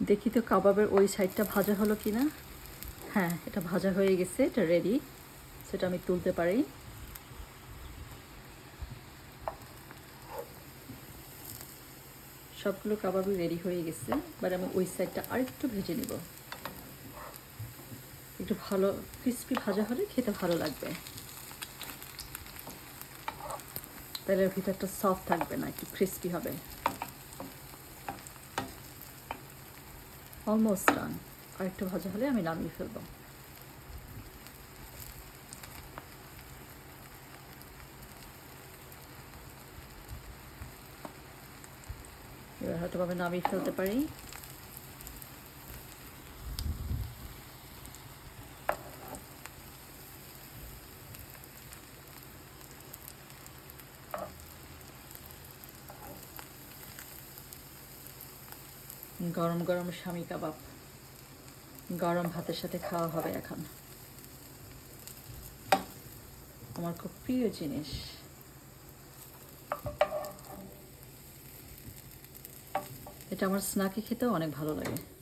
দেখি তো কাবাবের ওই সাইডটা ভাজা হলো কি না হ্যাঁ এটা ভাজা হয়ে গেছে, এটা রেডি সেটা আমি তুলতে পারি। সবগুলো কাবাবই রেডি হয়ে গেছে। এবার আমি ওই সাইডটা আরেকটু ভেজে নিব। একটু ভালো ক্রিস্পি ভাজা হলে খেতে ভালো লাগবে। তাহলে ভিতরটা সফট থাকবে না, একটু ক্রিস্পি হবে। অলমোস্ট ডান আর ভাজা হলে আমি নামিয়ে ফেলব। এবার হয়তো আমি নামিয়ে ফেলতে পারি। গরম গরম স্বামী কাবাব। গরম ভাতের সাথে খাওয়া হবে এখন। আমার খুব প্রিয় জিনিস। এটা আমার স্নাকে খেতেও অনেক ভালো লাগে।